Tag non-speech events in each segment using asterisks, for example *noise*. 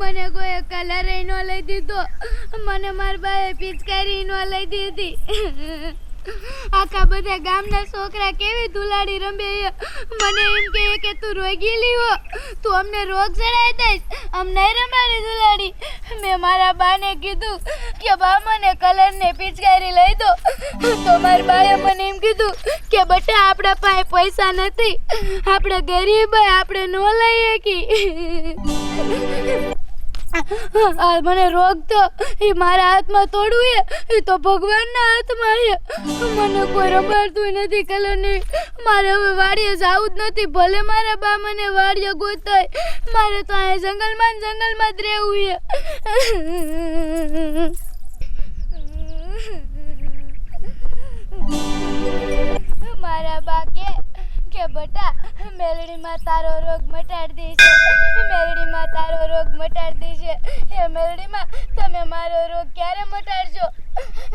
મને કોઈ કલર નો લઈ દીધો. મને મારા બાએ પિચકારી નો લઈ દીધી. આખા બધા ગામના છોકરા કેવી ધુલાડી રમે મને એમ કહે કે તું રોગી લીવો તું અમને રોગ ચડાવી દઈશ. અમ નહીં રમાડી ધુલાડી. મેં મારા બાને કીધું કે બા મને કલરને પિચકારી લઈ દો. તો મારા બાએ મને એમ કીધું કે બટા, આપણા પાસે પૈસા નથી. આપણે ગરીબ આપણે ન લઈએ આ મને રોગ તો એ મારા હાથમાં તોડવું એ તો ભગવાનના હાથમાં છે મને કોઈ રમાડતું નથી કલરની. મારે હવે વાડીએ જવું જ નથી, ભલે મારા બા મને વાડીએ ગોતાય. મારે તો અહીંયા જંગલમાં જંગલમાં જ રહેવું છે મારા બા કે કે બટા, મેલડીમાં તારો રોગ મટાડી દેશે મેલડીમાં તારો રોગ મટાડી દેશે હે મેલડીમાં, તમે મારો રોગ ક્યારે મટાડજો?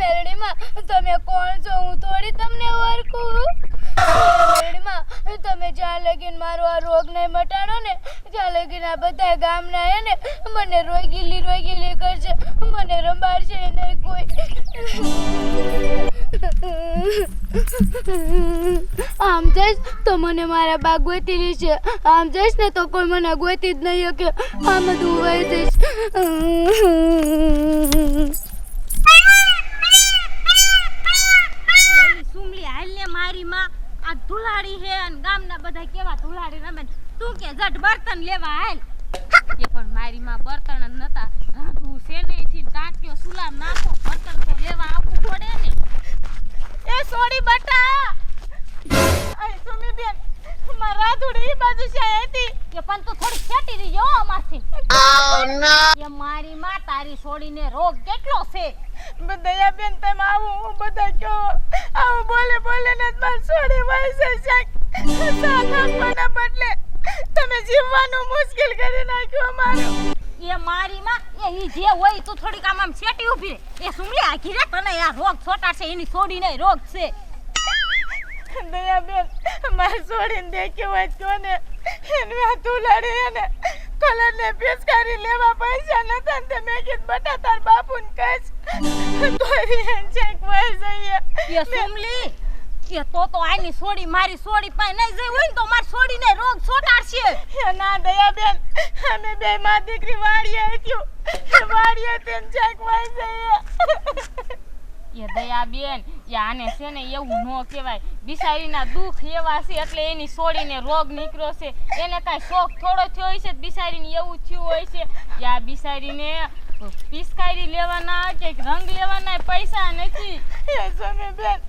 મેલડીમાં, તમે કોણ છો? હું થોડી તમને ઓળખું. મેલડીમાં, તમે જ્યાં લગીન મારો આ રોગ નહીં મટાડો ને, ત્યાં લગીન આ બધા ગામના હે ને, મને રોગીલી રોગીલી કરશે મને રંબાડશે નહીં કોઈ. આમ જઈશ તો મને મારા બા ગોતી લેશે આમ જઈશ ને તો કોઈ મને ગોતી જ નહીં કે આમ હું જઈશ. સુમલી હાલને મારી માં. આ ધુલાડી હે અને ગામના બધા કેવા ધુલાડી રમે તું કે જટ બર્તન લેવા હાલ. કે પણ મારી માં બર્તન જ નતા. રાંધવું શેનેથી ટાંક્યો સુલામ નાખો. બર્તન તો લેવા આવવું પડે ને. એ સોડી બટા. આય સુમી બેન મારા ઈ બાજુ છે હતી. કે પણ તું થોડી છેટી રહી અમારથી. એ મારી માં તારી છોડીને રોગ કેટલો છે? દયા બેન તમે આવું હું બધા કયો આવું બોલે બોલે ને બસ છોડી વાય છે સાના બદલે તમે જીવવાનું મુશ્કેલ કરી નાખ્યું અમારું. એ મારી માં એ ઈ જે હોય તું થોડીક આમ આમ ઊભી. રહે એ સુમલી આખી રે તને આ રોગ છોટા છે એની છોડીને રોગ છે. દયા બેન માર છોડીને દેખ્યો હોય તો ને. એને આ તુલાડી એને. કલર ને પેચકારી લેવા પૈસા નતા ને તે મેં કીધું બટા તાર બાપુને કહેશ. તો એમ છે કે વય જઈએ. એ સુમલી એ તો તો આની છોડી મારી છોડી પાસે નહીં જઈ હોય ને તો મારી છોડીને રોગ છોટાડશે ના દયા બેન અમે બે માં દીકરી વાડીએ હતી વાડીએ તેમ ચેક વય જઈએ. એ દયા બેન એ આને છે ને એવું ન કહેવાય. બિસારીના દુઃખ એવા છે એટલે એની છોડીને રોગ નીકળ્યો છે. એને કાંઈ શોખ થોડો થયો હોય છે બિસારીને એવું થયું હોય છે. કે આ બિસારીને પિસ્કારી લેવાના કે રંગ લેવાના પૈસા નથી. એ સમે બેન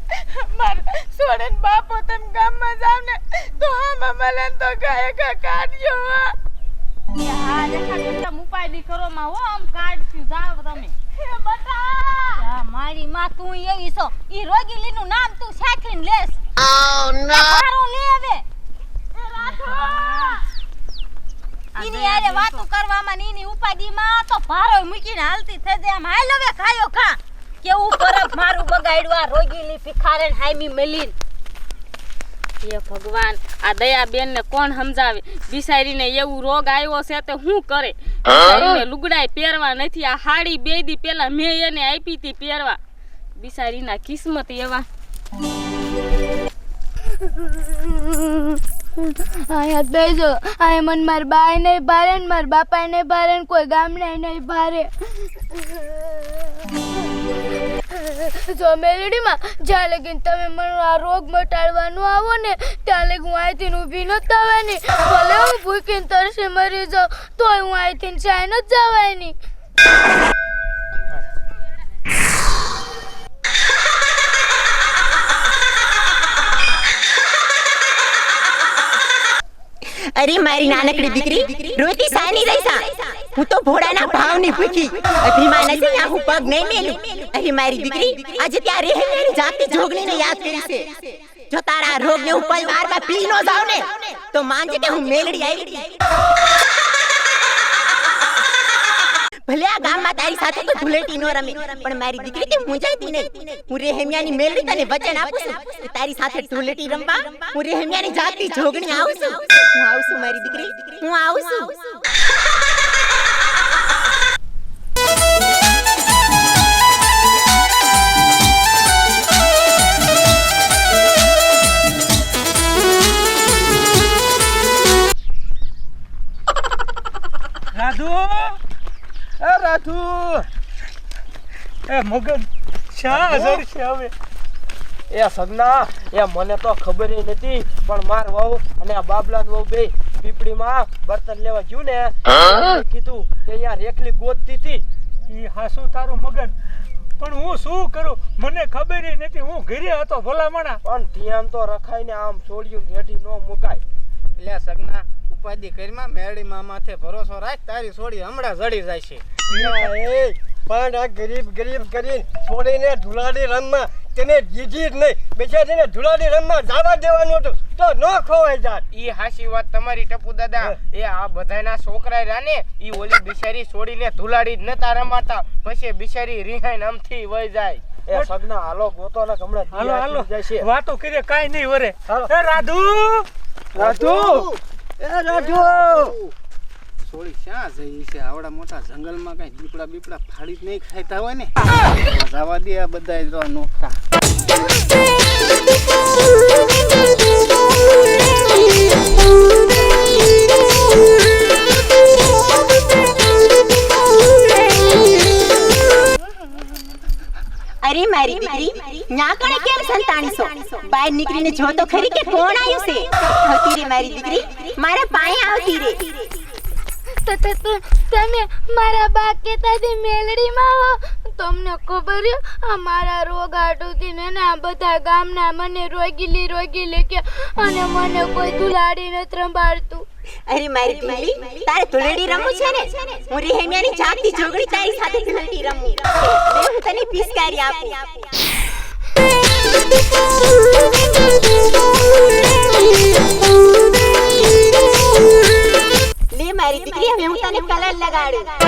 માર સોડન બાપો તમે ગામમાં જાવ ને તો આમાં મળે તો ગાય કા કાઢજો હો. એ હા દેખા ઉપાયદી કરો માં હો આમ કાઢ્યું જાવ તમે. એ બટા! આ મારી માં તું એવી છો. ઈ રોગીલીનું નામ તું સાખીને લેસ ઓ નો. મારો લે હવે. એ રાખો! ઈની આરે વાતો કરવામાં ને ની ઉપાડીમાં તો ભારો મૂકીને હાલતી થઈ જાય. આમ હાલ હવે ખાયો ખા. કેવું પરબ મારું બગાડ્યું આ રોગીલી ભિખારે ને મલીન. હે ભગવાન આ દયાબેન ને કોણ સમજાવે? બિસારીને એવું રોગ આવ્યો છે તો શું કરે? લુગડાઈ લુગડાય પહેરવા નથી. આ હાડી બે દી પેલા મેં એને આપી હતી પહેરવા. બિસારીના કિસ્મત એવા. અહીંયા બેજો અહીંયા મને મારા બાય નહીં ભારે ને મારા બાપાએ નહીં ભારે ને કોઈ ગામને નહીં ભારે. જો મેલડીમાં જ્યાં લગીન તમે મને આ રોગ મટાડવાનું આવો ને, ત્યાં લગી હું અહીંથી ઊભી નથી થવાની. ભલે હું ભૂખીને તરસી મરી જાઉં, તોય હું અહીંથી ચાય નથી જવાની. અરે મારી નાનકડી દીકરી, રોતી સાની રહી સા હું તો ભોળાના ભાવની ભૂખી. અભિમાન છે ને હું પગ નહીં મેલું. અરે મારી દીકરી આજે ત્યાં રહે મેરી જાતિ જોગણીને યાદ કરી છે જો તારા રોગ ને હું પરિવારમાં પી નો જાવ ને, તો માનજે કે હું મેલડી આવી ભલે આ ગામમાં તારી સાથે તો ધૂળેટી નો રમે પણ મારી દીકરી તે મુંજાતી નહીં. હું રેહમિયાની મેલડી તને વચન આપું છું. કે તારી સાથે ધૂલેટી રમવા હું રેહમિયાની જાતની જોગણી આવું છું. હું આવું છું મારી દીકરી. હું આવું છું. રાધુ? એ એ મગન શા જડશે હવે? એ સગના એ મને તો ખબર નથી પણ માર વહુ અને આ બાબલા વહુ બે પીપળીમાં બર્તન લેવા ગયું ને કીધું કે અહીંયા રેખલી ગોતતી હતી. એ હાસુ તારું મગન. પણ હું શું કરું? મને ખબર નથી હું ઘરે હતો ભલામણા. પણ ધ્યાન તો રખાય ને આમ છોડ્યું રેઢી ન મુકાય. એટલે સગના ઉપાધિ કરીમાં મેળીમાં માથે ભરોસો રાખ તારી છોડી હમણાં જડી જાય છે. પણ આ ગરીબ ગરીબ કરીને છોડીને ધુલાડી રમવા તેને દીધી જ નહીં. બિચારીને ધુલાડી રમવા જવા દેવાનું હતું. તો ન ખોવાઈ જાત. ઈ હાસી વાત તમારી ટપુ દાદા. એ આ બધાયના છોકરા રહ્યા ઈ ઓલી બિચારી છોડીને ધુલાડી જ નતા રમાતા. પછી બિચારી રિહાઈને આમથી વહી જાય. એ સગના હાલો ગોતો ને હમણાં હાલો. હાલો વાતો કાઈ નહીં વરે. એ રાધુ! એ રાજુ છોડી ક્યાં જઈ છે? આવડા મોટા જંગલમાં કઈ દીપડા બીપડા ફાડી જ નહીં ખાતા હોય ને? જવા દે આ બધા જો અરે મારી દીકરી ના કોણે કેમ સંતાણીશો બહાર નીકળીને જો તો ખરી કે કોણ છે? આવતી રે મારી દીકરી, મારા પાએ આવતી રે. તમે મારા બા કહેતા મેલડીમાં હો તમને ખબર મારા રોગ હાટુથી ને આ બધા ગામના મને રોગીલી રોગીલી કે અને મને કોઈ દુલાડી નથી ત્રંબાડતું. અરે મારી દીકરી તારે ધૂળેડી રમવું છે ને? હું રેહમિયાની જાતની જોગડી તારી સાથે ધૂળેડી રમું. *laughs* હું તને પિસ્કારી આપું. કલર લગાડું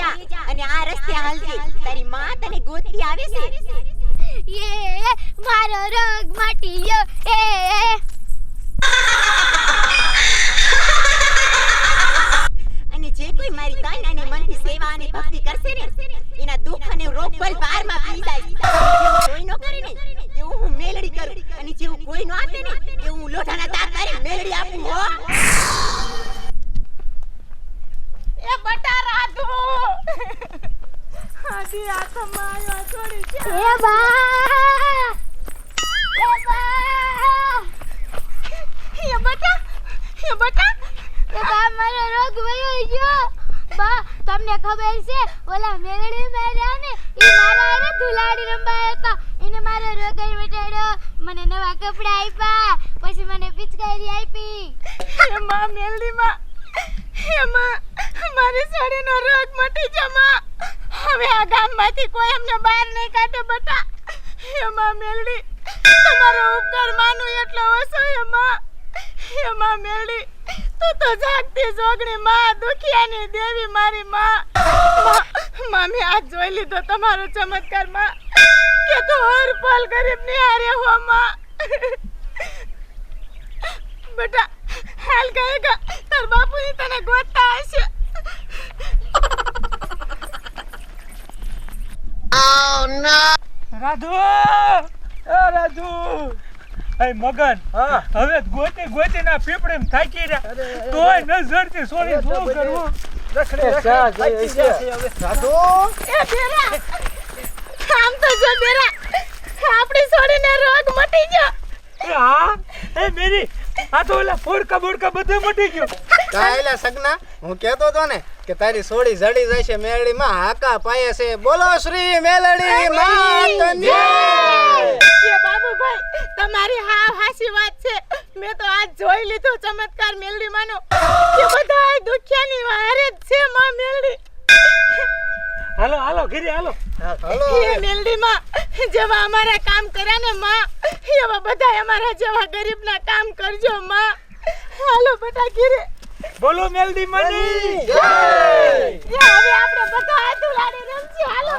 જા. અને આ રસ્તે હાલજે તારી માં તને ગોતી આવે છે. એ મારો રોગ માટીયો એ. અને જે કોઈ મારી તન અને મનથી સેવા અને ભક્તિ કરશે ને એના દુઃખ અને રોગ પલ બારમાં પી જાય. કોઈ નો કરે ને એવું હું મેલડી કરું. અને જેવું કોઈ નો આપે ને એવું હું લોઢાના તાર તારે મેલડી આપું હો. એ બટા રાધુ. આજી આખો મારો છોડી છે. એ બા! એ બા! એ બટા એ બટા. એ બા મારો રોગ વયો ગયો. બા તમને ખબર છે ઓલા મેલડી માર્યા ને એ મારા અરે ધુલાડી રંબાયા હતા. એને મારો રોગ મટાડ્યો મને નવા કપડા આપ્યા પછી મને પિચકારી આપી. એમાં મેલડીમાં એમાં મારી છોડીનો રોગ મટી જમા. હવે આ ગામમાંથી કોઈ અમને બહાર નહીં કાઢે બટા. એમાં મેલડી, તમારો ઉપકાર માનું એટલો ઓછો એમાં એમાં મેલડી, તું તો જાગતી જોગણી માં, દુખિયાની દેવી મારી માં. મામી આજ જોઈ લીધો તમારો ચમત્કારમાં. કે તું હર પલ ગરીબની હારે હો માં. બેટા, હાલ ગયેગા તાર બાપુની તને ગોતતા હશે. રાધુ એ રાધુ. એ મગન હા. હવે ગોતી ગોતી ના પીપળે થાકી રહ્યા. તોય નજરથી સોરી શું કરવું? રખડે છે રાજુ એ બેરા આમ તો જો બેરા આપણી છોડીને રોગ મટી ગયો. એ હા? એ મેરી આ તો ઓલા ફોડકા બોડકા બધે મટી ગયો. કાયલા સગના હું કહેતો તો ને કે તારી સોડી જડી જાય છે મેળડીમાં હાકા પાયે છે. બોલો શ્રી મેલડી માતની! એ બાબુભાઈ તમારી હાવ હાસી વાત છે. મેં તો આજ જોઈ લીધો ચમત્કાર મેલડી માનો કે બધા દુખિયાની વારે જ છે માં મેલડી. હાલો હાલો ઘરે હાલો. હાલો એ મેલડી માં જેવા અમારા કામ કર્યા ને માં એવા બધા અમારા જેવા ગરીબના કામ કરજો માં. હાલો બેટા ઘીરે બોલો મેલડી મની. જય હવે આપણે બધા હાથ ઉલાડી રમશું. હાલો.